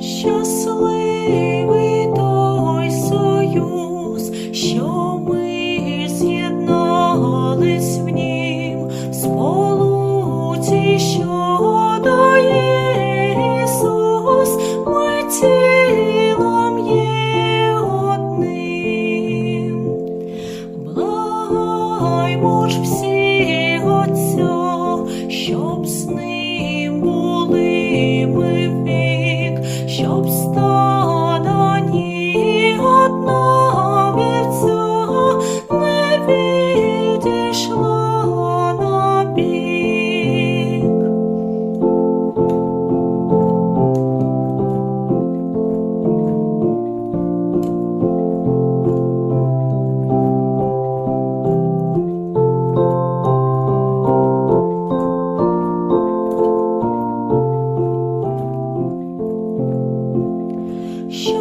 щасливий той союз, що ми з'єднались в нім, в що дає Ісус, ми цілом є одним, благаймо ж всі Отця, що. пішла на бік. Що